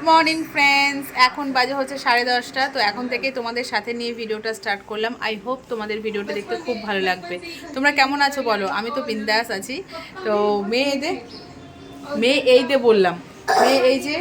Good morning friends এখন বাজে হচ্ছে সাড়ে দশটা, তো এখন থেকে তোমাদের সাথে নিয়ে ভিডিওটা স্টার্ট করলাম। আই হোপ তোমাদের ভিডিওটা দেখতে খুব ভালো লাগবে। তোমরা কেমন আছো বলো? আমি তো বিন্দাস আছি। তো মেয়ে দে মেয়ে এই দে বললাম। মেয়ে এই যে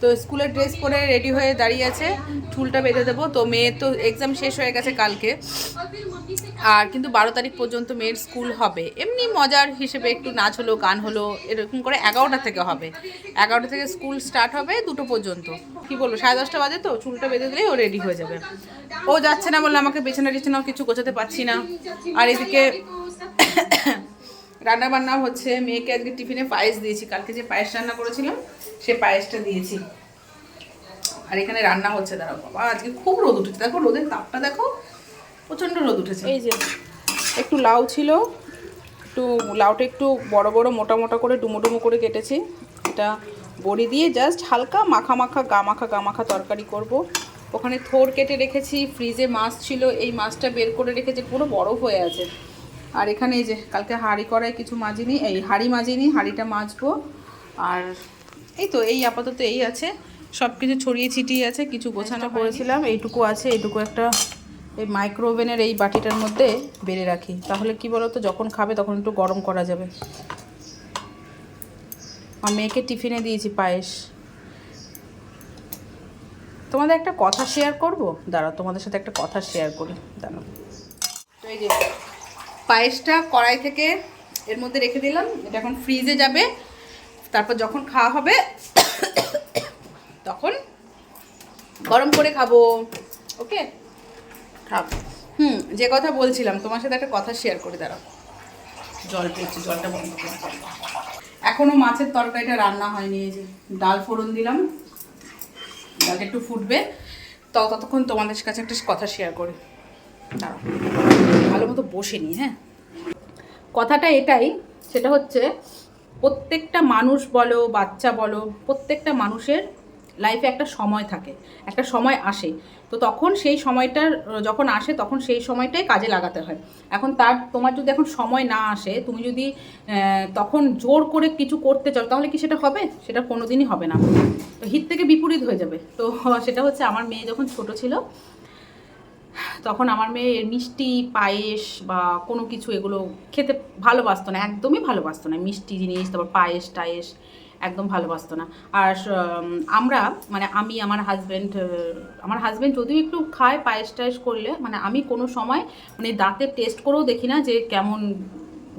তো স্কুলের ড্রেস পরে রেডি হয়ে দাঁড়িয়ে আছে চুলটা বেঁধে দেবো। তো মেয়ের তো এক্সাম শেষ হয়ে গেছে কালকে। আর কিন্তু বারো তারিখ পর্যন্ত মেয়ের স্কুল হবে। এমনি মজার হিসেবে একটু নাচ হলো, গান হলো, এরকম করে এগারোটা থেকে হবে। এগারোটা থেকে স্কুল স্টার্ট হবে দুটো পর্যন্ত। কি বলব, সাড়ে দশটা বাজে তো চুলটা বেঁধে দিলেই ও রেডি হয়ে যাবে। ও যাচ্ছে না বললে আমাকে বিছানা টিছানাও কিছু গোছাতে পারছি না। আর এদিকে রান্না বান্না হচ্ছে, মেয়েকে আজকে টিফিনে পায়েস দিয়েছি। কালকে যে পায়েস রান্না করেছিলাম, সে পায়েসটা দিয়েছি। আর এখানে রান্না হচ্ছে, দাঁড়াও বাবা, আজকে খুব রোদ উঠেছে। দেখো, রোদের তাপটা দেখো, প্রচণ্ড রোদ উঠেছে। এই যে, একটু লাউ ছিল, একটু লাউটা একটু বড় বড়, মোটা মোটা করে, ডুমো ডুমো করে কেটেছি। এটা বড়ি দিয়ে জাস্ট হালকা মাখা মাখা, গা মাখা গা মাখা তরকারি করব। ওখানে থোর কেটে রেখেছি, ফ্রিজে মাছ ছিল, এই মাছটা বের করে রেখেছি, পুরো বরফ হয়ে আছে। আর এখানে এই যে কালকে হাঁড়ি করায় কিছু মাজিনি এই হাঁড়ি মাজিনি হাঁড়িটা মাজবো। আর এই তো এই আপাতত এই আছে। সব কিছু ছড়িয়ে ছিটিয়ে আছে কিছু গোছানো করেছিলাম এইটুকু আছে এইটুকু একটা এই মাইক্রোওভেনের এই বাটিটার মধ্যে বেড়ে রাখি। তাহলে কি বলো তো যখন খাবে তখন একটু গরম করা যাবে। আমার মেয়েকে টিফিনে দিয়েছি পায়েস। তোমাদের একটা কথা শেয়ার করব? দাঁড়াও তোমাদের সাথে একটা কথা শেয়ার করি দাঁড়াও তো এই যে পায়েসটা কড়াই থেকে এর মধ্যে রেখে দিলাম। এটা এখন ফ্রিজে যাবে। তারপর যখন খাওয়া হবে, তখন গরম করে খাব। ওকে খাব হুম, যে কথা বলছিলাম, তোমার সাথে একটা কথা শেয়ার করে দাঁড়াও। জল পেয়েছি, জলটা বন্ধ করে এখনও মাছের তরকারিটা রান্না হয়নি যে ডাল ফোড়ন দিলাম। ডালটা একটু ফুটবে। ততক্ষণ তোমাদের কাছে একটা কথা শেয়ার করি। দাঁড়াও। ভালো মতো বসে নি হ্যাঁ? কথাটা এটাই, সেটা হচ্ছে প্রত্যেকটা মানুষ বলো, বাচ্চা বলো, প্রত্যেকটা মানুষের লাইফে একটা সময় থাকে, একটা সময় আসে। তো তখন সেই সময়টার, যখন আসে, তখন সেই সময়টাই কাজে লাগাতে হয়। এখন তার, তোমার যদি এখন সময় না আসে, তুমি যদি তখন জোর করে কিছু করতে চাও, তাহলে কি সেটা হবে? সেটা কোনোদিনই হবে না। তো হিত থেকে বিপরীত হয়ে যাবে। তো সেটা হচ্ছে আমার মেয়ে যখন ছোট ছিল তখন আমার মেয়ে মিষ্টি, পায়েস বা কোনো কিছু এগুলো খেতে ভালোবাসতো না, একদমই ভালোবাসতো না। মিষ্টি জিনিস, তারপর পায়েস, টায়েস একদম ভালোবাসতো না। আর আমরা মানে আমি, আমার হাজব্যান্ড আমার হাজব্যান্ড যদিও একটু খায় পায়েস, টায়েস করলে মানে আমি কোনো সময় মানে দাঁতে টেস্ট করেও দেখি না যে কেমন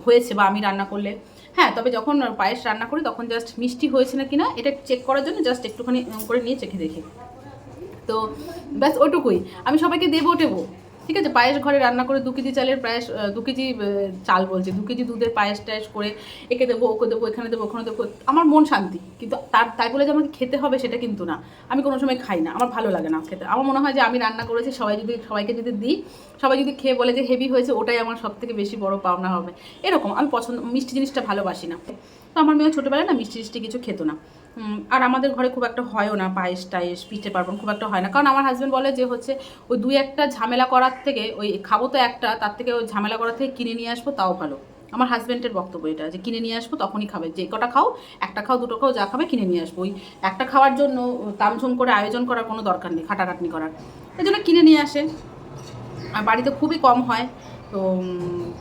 হয়েছে বা আমি রান্না করলে। হ্যাঁ তবে যখন পায়েস রান্না করি, তখন জাস্ট মিষ্টি হয়েছে না কিনা, এটা চেক করার জন্য জাস্ট একটুখানি করে নিয়ে চেখে দেখি। তো ব্যাস ওটুকুই। আমি সবাইকে দেবো টেবো ঠিক আছে? পায়েস ঘরে রান্না করে দু কেজি চালের পায়েস দু কেজি চাল বলছে। দু কেজি দুধের পায়েস টায়েস করে একে দেবো, ওকে দেবো, এখানে দেবো, ওখানে দেবো। আমার মন শান্তি। কিন্তু তার, তাই বলে যে আমাকে খেতে হবে সেটা কিন্তু না। আমি কোনো সময় খাই না। আমার ভালো লাগে না খেতে। আমার মনে হয় যে আমি রান্না করেছি, সবাই যদি, সবাইকে যদি দিই, সবাই যদি খেয়ে বলে যে হেভি হয়েছে, ওটাই আমার সব থেকে বেশি বড় পাওনা হবে। এরকম। আমি পছন্দ, মিষ্টি জিনিসটা ভালোবাসি না। তো আমার মেয়ে ছোটোবেলায় না মিষ্টি টিষ্টি কিছু খেতো না। আর আমাদের ঘরে খুব একটা হয়ও না পায়েস টায়েস, পিঠে পার্বণ, খুব একটা হয় না। কারণ আমার হাজব্যান্ড বলে যে হচ্ছে, ওই দুই একটা ঝামেলা করার থেকে, ওই খাব তো একটা, তার থেকে ওই ঝামেলা করার থেকে কিনে নিয়ে আসব, তাও ভালো। আমার হাজব্যান্ডের বক্তব্য এটা, যে কিনে নিয়ে আসব, তখনই খাবে। যে কটা খাও, একটা খাও, দুটো খাও, যা খাবে কিনে নিয়ে আসব। ওই একটা খাওয়ার জন্য তামঝুম করে আয়োজন করার কোনো দরকার নেই, খাটাখাটনি করার। এই জন্য কিনে নিয়ে আসে। আর বাড়িতে খুবই কম হয়। তো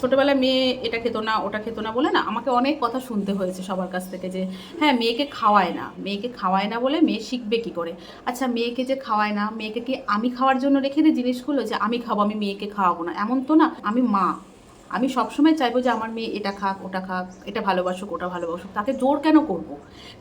ছোটোবেলায় মেয়ে এটা খেতো না, ওটা খেতো না বলে না আমাকে অনেক কথা শুনতে হয়েছে সবার কাছ থেকে যে হ্যাঁ মেয়েকে খাওয়ায় না, মেয়েকে খাওয়ায় না বলে মেয়ে শিখবে কি করে? আচ্ছা মেয়েকে যে খাওয়ায় না, মেয়েকে কি আমি খাওয়ার জন্য রেখে দিই জিনিসগুলো? যে আমি খাব, আমি মেয়েকে খাওয়াবো না। এমন তো না, আমি মা। আমি সবসময় চাইব যে আমার মেয়ে এটা খাক, ওটা খাক, এটা ভালোবাসুক, ওটা ভালোবাসুক, তাকে জোর কেন করব।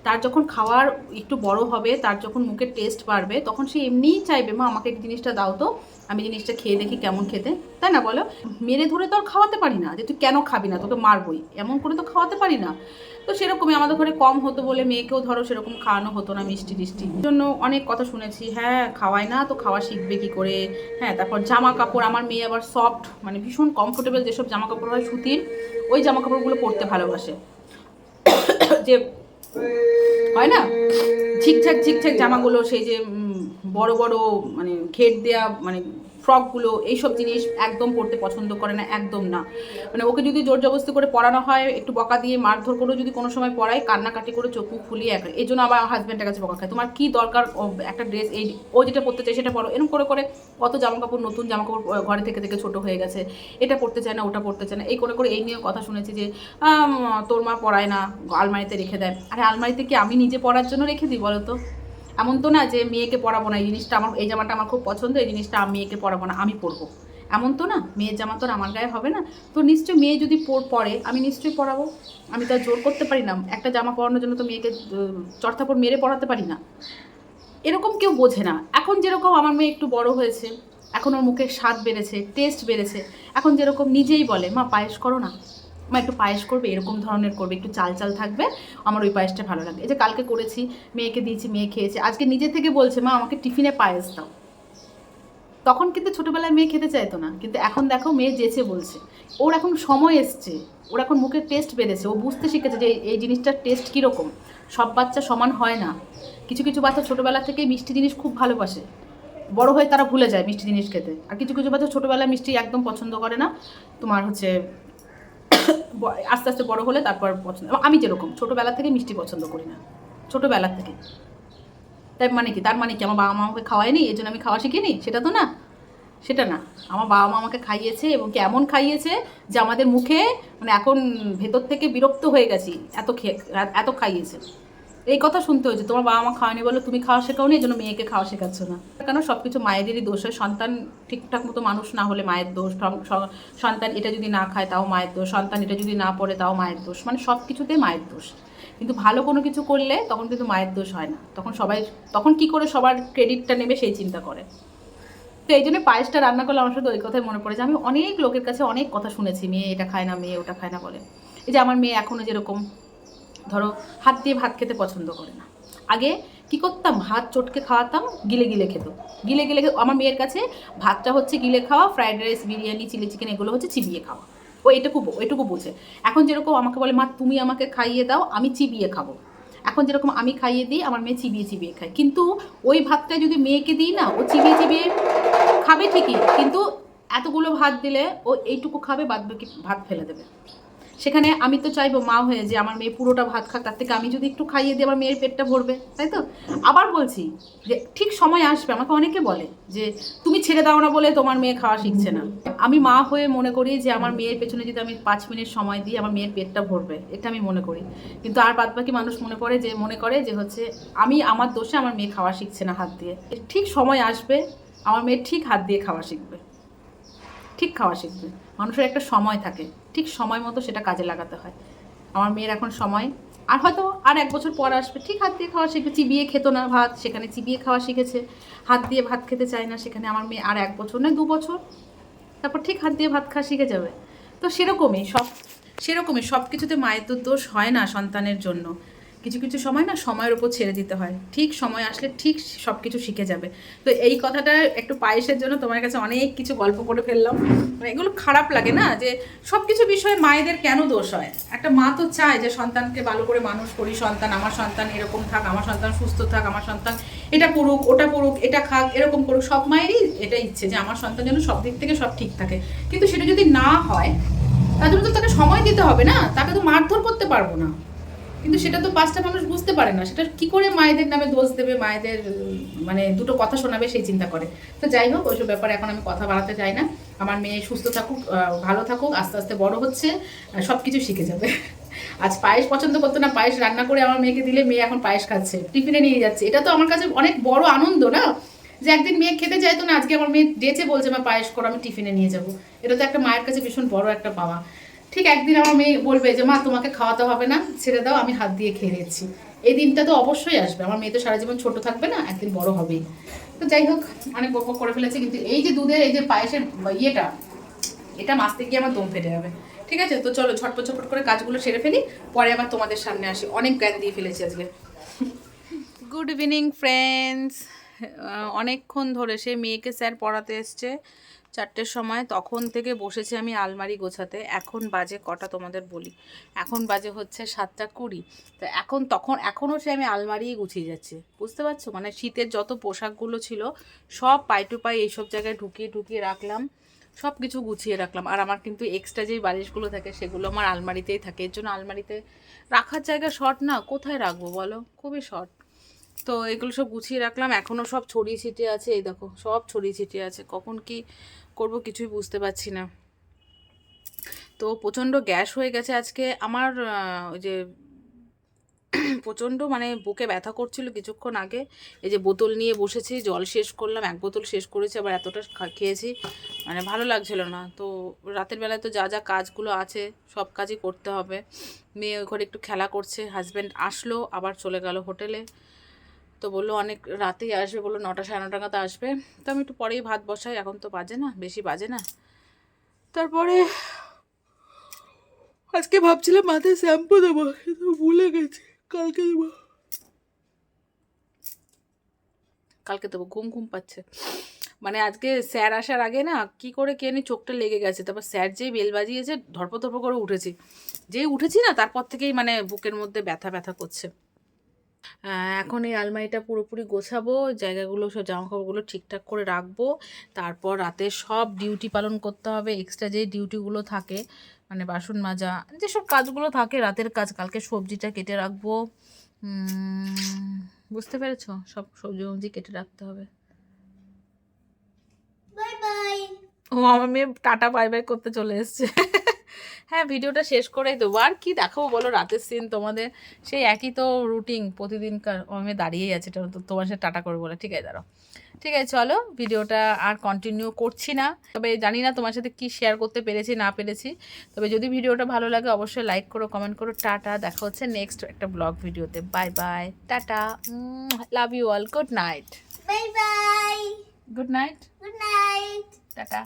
তার যখন খাওয়ার একটু বড় হবে, তার যখন মুখের টেস্ট বাড়বে, তখন সে এমনিই চাইবে, মা, আমাকে জিনিসটা দাও তো, আমি জিনিসটা খেয়ে দেখি কেমন খেতে। তাই না বলো? মেরে ধরে তো আর খাওয়াতে পারি না, যে তুই কেন খাবি না, তোকে মারবই, এমন করে তো খাওয়াতে পারি না। তো সেরকমই আমাদের ঘরে কম হতো বলে মেয়েকেও ধরো সেরকম খাওয়ানো হতো না মিষ্টি টিষ্টি। জন্য অনেক কথা শুনেছি হ্যাঁ খাওয়ায় না তো খাওয়া শিখবে কি করে? হ্যাঁ তারপর জামা কাপড়, আমার মেয়ে আবার সফট মানে ভীষণ কমফোর্টেবল যেসব জামা কাপড় হয় সুতির ওই জামা কাপড়গুলো পরতে ভালোবাসে। যে হয় না? ঝিকঝাক ঝিকঝাক জামাগুলো, সেই যে বড় বড় মানে ঘেট দেয়া মানে ফ্রকগুলো, এইসব জিনিস একদম পড়তে পছন্দ করে না, একদম না। মানে ওকে যদি জোর জবস্তি করে পড়ানো হয়, একটু বকা দিয়ে মারধর করেও যদি কোনো সময় পড়ায়, কান্নাকাটি করে চোখ মুখ ফুলিয়ে এক এই জন্য আমার হাজব্যান্ডের কাছে বকা খায়। তোমার কী দরকার একটা ড্রেস এই ও যেটা পড়তে চায় সেটা পড়ো। এরকম করে করে কত জামা কাপড় নতুন জামা কাপড় ঘরে থেকে থেকে ছোট হয়ে গেছে। এটা পড়তে চায় না, ওটা পড়তে চায় না। এই করে করে এই নিয়ে কথা শুনেছি যে তোর মা পড়ায় না, আলমারিতে রেখে দেয়। আরে আলমারিতে কি আমি নিজে পড়ার জন্য রেখে দিই বলো তো এমন তো না যে মেয়েকে পড়াবো না, এই জিনিসটা আমার, এই জামাটা আমার খুব পছন্দ, এই জিনিসটা আমি মেয়েকে পড়াবো না, আমি পরবো। এমন তো না, মেয়ের জামা তো আমার গায়ে হবে না। তো নিশ্চয়ই মেয়ে যদি পর- আমি নিশ্চয়ই পড়াবো আমি তো জোর করতে পারি না, একটা জামা পরানোর জন্য তো মেয়েকে চর্থাপড় মেরে পড়াতে পারি না। এরকম কেউ বোঝে না। এখন যেরকম আমার মেয়ে একটু বড় হয়েছে, এখন ওর মুখের স্বাদ বেড়েছে টেস্ট বেড়েছে, এখন যেরকম নিজেই বলে, মা, পায়েস করো না। মা একটু পায়েস করবে, এরকম ধরনের করবে, একটু চাল চাল থাকবে, আমার ওই পায়েসটা ভালো লাগে এই যে কালকে করেছি, মেয়েকে দিয়েছি, মেয়ে খেয়েছে, আজকে নিজে থেকে বলছে, মা, আমাকে টিফিনে পায়েস দাও। তখন কিন্তু ছোটোবেলায় মেয়ে খেতে চাইতো না, কিন্তু এখন দেখো মেয়ে যেচে বলছে। ওর এখন সময় এসছে, ওর এখন মুখের টেস্ট বেড়েছে, ও বুঝতে শিখেছে যে এই- জিনিসটার টেস্ট কীরকম। সব বাচ্চা সমান হয় না। কিছু কিছু বাচ্চা ছোটোবেলা থেকে মিষ্টি জিনিস খুব ভালোবাসে। বড় হয়ে তারা ভুলে যায় মিষ্টি জিনিস খেতে। আর কিছু কিছু বাচ্চা ছোটোবেলায় মিষ্টি একদম পছন্দ করে না। তোমার হচ্ছে ব- আস্তে আস্তে বড় হলে তারপর পছন্দ। আমি যেরকম, ছোটোবেলা থেকে মিষ্টি পছন্দ করি না। ছোটোবেলার থেকে। তাই মানে কি? তার মানে কি? আমার বাবা মা আমাকে খাওয়ায়নি এই জন্য আমি খাওয়া শিখিনি? সেটা তো না। সেটা না। আমার বাবা মা আমাকে খাইয়েছে এবং কি এমন খাইয়েছে যে আমাদের মুখে মানে এখন ভেতর থেকে বিরক্ত হয়ে গেছি, এত খেয়ে এত খাইয়েছে। এই কথা শুনতে হয়েছে, তোমার বাবা মা খাওয়ানি বলে তুমি খাওয়া শেখাও নি এই জন্য মেয়েকে খাওয়া শেখাচ্ছ না। কেন? সব কিছু মায়েদেরই দোষ হয়, সন্তান ঠিকঠাক মতো মানুষ না হলে মায়ের দোষ সন্তান এটা যদি না খায় তাও মায়ের দোষ, সন্তান এটা যদি না পড়ে তাও মায়ের দোষ মানে সব কিছুতে মায়ের দোষ। কিন্তু ভালো কোনো কিছু করলে তখন কিন্তু মায়ের দোষ হয় না। তখন সবাই, তখন কি করে সবার ক্রেডিটটা নেবে সেই চিন্তা করে। তো এই জন্য পায়েসটা রান্না করলে আমার শুধু ওই কথাই মনে পড়ে যে, আমি অনেক লোকের কাছে অনেক কথা শুনেছি, মেয়ে এটা খায় না, মেয়ে ওটা খায় না বলে। এই যে আমার মেয়ে এখনও যেরকম ধরো হাত দিয়ে ভাত খেতে পছন্দ করে না। আগে কি করতাম? ভাত চটকে খাওয়াতাম, গিলে গিলে খেত। গিলে গিলে আমার মেয়ের কাছে ভাতটা হচ্ছে গিলে খাওয়া fried rice, biryani, chilli chicken এগুলো হচ্ছে চিবিয়ে খাওয়া। ও এটুকু এটুকু বোঝে। এখন যেরকম আমাকে বলে, মা, তুমি আমাকে খাইয়ে দাও, আমি চিবিয়ে খাব। এখন যেরকম আমি খাইয়ে দিই, আমার মেয়ে চিবিয়ে চিবিয়ে খায়। কিন্তু ওই ভাতটা যদি মেয়েকে দিই না, ও চিবিয়ে চিবিয়ে খাবে ঠিকই, কিন্তু এতগুলো ভাত দিলে ও এইটুকু খাবে বাদ বাকি ভাত ফেলে দেবে। সেখানে আমি তো চাইব মা হয়ে যে আমার মেয়ে পুরোটা ভাত খাক, তার থেকে আমি যদি একটু খাইয়ে দিই, আমার মেয়ের পেটটা ভরবে, তাই তো? আবার বলছি যে ঠিক সময় আসবে, আমাকে অনেকে বলে যে তুমি ছেড়ে দাও না বলে তোমার মেয়ে খাওয়া শিখছে না। আমি মা হয়ে মনে করি যে আমার মেয়ের পেছনে যদি আমি পাঁচ মিনিট সময় দিই, আমার মেয়ের পেটটা ভরবে, এটা আমি মনে করি। কিন্তু আর বাদ বাকি মানুষ মনে করে যে, মনে করে যে হচ্ছে আমি আমার দোষে আমার মেয়ে খাওয়া শিখছে না হাত দিয়ে। ঠিক সময় আসবে, আমার মেয়ে ঠিক হাত দিয়ে খাওয়া শিখবে। ঠিক খাওয়া শিখবে। মানুষের একটা সময় থাকে। ঠিক সময় মতো সেটা কাজে লাগাতে হয়। আমার মেয়ের এখন সময়। আর হয়তো আর এক বছর পর আসবে। ঠিক হাত দিয়ে খাওয়া শিখবে। চিবিয়ে খেত না ভাত, সেখানে চিবিয়ে খাওয়া শিখেছে। হাত দিয়ে ভাত খেতে চায় না, সেখানে আমার মেয়ে আর এক বছর নয়, দু বছর। তারপর ঠিক হাত দিয়ে ভাত খাওয়া শিখে যাবে। তো সেরকমই সব সেরকমই সব কিছুতে মায়ের তো দোষ হয় না সন্তানের জন্য। কিছু কিছু সময় না সময়ের উপর ছেড়ে দিতে হয়। ঠিক সময় আসলে ঠিক সব কিছু শিখে যাবে। তো এই কথাটা একটু পায়েসের জন্য তোমার কাছে অনেক কিছু গল্প করে ফেললাম। মানে এগুলো খারাপ লাগে না যে সব কিছু বিষয়ে মায়েদের কেন দোষ হয়? একটা মা তো চায় যে সন্তানকে ভালো করে মানুষ করি, সন্তান আমার সন্তান এরকম থাক, আমার সন্তান সুস্থ থাক, আমার সন্তান এটা পড়ুক ওটা পড়ুক এটা খাক, এরকম করুক। সব মায়েরই এটা ইচ্ছে যে আমার সন্তান যেন সব দিক থেকে সব ঠিক থাকে। কিন্তু সেটা যদি না হয়, তার জন্য তো তাকে সময় দিতে হবে না। তাকে তো মারধর করতে পারব না। কিন্তু সেটা তো পাঁচটা মানুষ বুঝতে পারে না। সেটা কি করে মায়েদের নামে দোষ দেবে, মায়েদের মানে দুটো কথা শোনাবে সেই চিন্তা করে। তো যাই হোক, ওইসব ব্যাপারে এখন আমি কথা বাড়াতে চাই না। আমার মেয়ে সুস্থ থাকুক ভালো থাকুক, আস্তে আস্তে বড় হচ্ছে সব কিছু শিখে যাবে। আজ পায়েস পছন্দ করতো না, পায়েস রান্না করে আমার মেয়েকে দিলে মেয়ে এখন পায়েস খাচ্ছে, টিফিনে নিয়ে যাচ্ছে। এটা তো আমার কাছে অনেক বড় আনন্দ না? যে একদিন মেয়ে খেতে চাইতো না, আজকে আমার মেয়ে ডেচে বলছে, মা, পায়েস করো, আমি টিফিনে নিয়ে যাব। এটা তো একটা মায়ের কাছে ভীষণ বড় একটা পাওয়া। ঠিক একদিন আমার মেয়ে বলবে যে, মা, তোমাকে খাওয়াতে হবে না, ছেড়ে দাও, আমি হাত দিয়ে খেয়ে নিচ্ছি। এই দিনটা তো অবশ্যই আসবে। আমার মেয়ে তো সারা জীবন ছোট থাকবে না, একদিন বড় হবেই। তো যাই হোক, অনেক বক করে ফেলেছে, কিন্তু এই যে দুধের, এই যে পায়েসের ইয়েটা, এটা মাছতে গিয়ে আমার দম ফেটে যাবে। ঠিক আছে? তো চলো, ঝটপট ঝটপট করে কাজগুলো সেরে ফেলি, পরে আবার তোমাদের সামনে আসি। অনেক জ্ঞান দিয়ে ফেলেছি আজকে। গুড ইভিনিং ফ্রেন্ডস অনেকক্ষণ ধরে সে মেয়েকে স্যার পড়াতে এসছে। চারটের সময় তখন থেকে বসেছি আমি আলমারি গোছাতে। এখন বাজে কটা তোমাদের বলি। এখন বাজে হচ্ছে সাতটা কুড়ি। তো এখন তখন, এখনও সে আমি আলমারিই গুছিয়ে যাচ্ছি। বুঝতে পারছ? মানে শীতের যত পোশাকগুলো ছিল, সব পাই টু পাই এইসব জায়গায় ঢুকিয়ে ঢুকিয়ে রাখলাম। সব কিছু গুছিয়ে রাখলাম। আর আমার কিন্তু এক্সট্রা যেই বালিশগুলো থাকে, সেগুলো আমার আলমারিতেই থাকে। এর জন্য আলমারিতে রাখার জায়গা শর্ট না। কোথায় রাখব বলো? খুবই শর্ট তো এগুলো সব গুছিয়ে রাখলাম। এখনও সব ছড়িয়ে ছিটিয়ে আছে। এই দেখো, সব ছড়িয়ে ছিটিয়ে আছে। কখন কি করব কিছুই বুঝতে পারছি না। তো প্রচণ্ড গ্যাস হয়ে গেছে আজকে। আমার ওই যে প্রচণ্ড মানে বুকে ব্যথা করছিল কিছুক্ষণ আগে। এই যে বোতল নিয়ে বসেছি, জল শেষ করলাম, এক বোতল শেষ করেছি, আবার এতটা খেয়েছি মানে ভালো লাগছিল না। তো রাতের বেলায় তো যা যা কাজগুলো আছে, সব কাজই করতে হবে। মেয়ে ওই ঘরে একটু খেলা করছে হাজব্যান্ড আসলো, আবার চলে গেল হোটেলে। তো বলল অনেক রাতেই আসবে, বলল নটা সাড়ে নটা নাগাদ আসবে। তো আমি একটু পরেই ভাত বসাই, এখন তো বাজে না, বেশি বাজে না। তারপরে আজকে ভাবছিলাম মাথায় শ্যাম্পু দেবো, কিন্তু ভুলে গেছি, কালকে দেবো। কালকে দেবো, ঘুম ঘুম পাচ্ছে। মানে আজকে স্যার আসার আগে না, কি করে কে নি চোখটা লেগে গেছে। তারপর স্যার যেই বেল বাজিয়েছে ধরপ ধরপ করে উঠেছি। যেই উঠেছি না, তারপর থেকেই মানে বুকের মধ্যে ব্যথা ব্যথা করছে। এখন এই আলমারিটা পুরোপুরি গোছাবো জায়গাগুলো সব জামাকাপড়গুলো ঠিকঠাক করে রাখব। তারপর রাতে সব ডিউটি পালন করতে হবে এক্সট্রা যে ডিউটিগুলো থাকে মানে বাসন মাজা যেসব কাজগুলো থাকে রাতের কাজ কালকে সবজিটা কেটে রাখব। বুঝতে পেরেছ? সব সবজি মবজি কেটে রাখতে হবে। ও আমার মেয়ে টাটা বাই বাই করতে চলে এসছে। হ্যাঁ ভিডিওটা শেষ করেই দেবো। আর কি দেখাবো বলো? রাতের সিন তোমাদের সেই একই তো রুটিন প্রতিদিনকার আমি দাঁড়িয়েই আছে তোমার সাথে টাটা করে বলে ঠিক আছে দাঁড়াও। ঠিক আছে চলো ভিডিওটা আর কন্টিনিউ করছি না। তবে জানি না তোমার সাথে কি শেয়ার করতে পেরেছি না পেরেছি। তবে যদি ভিডিওটা ভালো লাগে অবশ্যই লাইক করো কমেন্ট করো। টাটা দেখা হচ্ছে নেক্সট একটা ব্লগ ভিডিওতে। Bye bye tata love you all good night bye bye good night good night tata.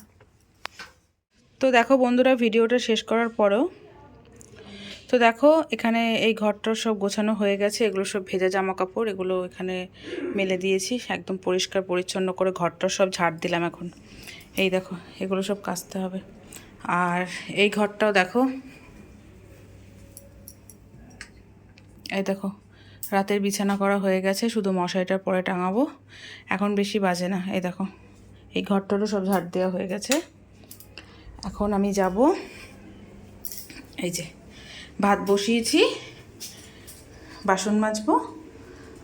তো দেখো বন্ধুরা, ভিডিওটা শেষ করার পরেও। তো দেখো, এখানে এই ঘরটার সব গোছানো হয়ে গেছে। এগুলো সব ভেজা জামা কাপড় এগুলো এখানে মেলে দিয়েছি। একদম পরিষ্কার, পরিচ্ছন্ন করে ঘরটা সব ঝাড় দিলাম এখন। এই দেখো, এগুলো সব কাচতে হবে। আর এই ঘরটাও দেখো, এই দেখো, রাতের বিছানা করা হয়ে গেছে। শুধু মশারিটার পরে টাঙাবো। এখন বেশি বাজে না, এই দেখো। এই ঘরটারও সব ঝাড় দেওয়া হয়ে গেছে। এখন আমি যাব। এই যে, ভাত বসিয়েছি, বাসন মাজবো।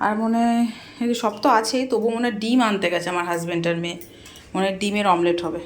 আর মনে হয় সব তো আছেই তবু মনে ডিম আনতে গেছে আমার হাজব্যান্ডের মেয়ে। মনে ডিমের অমলেট হবে।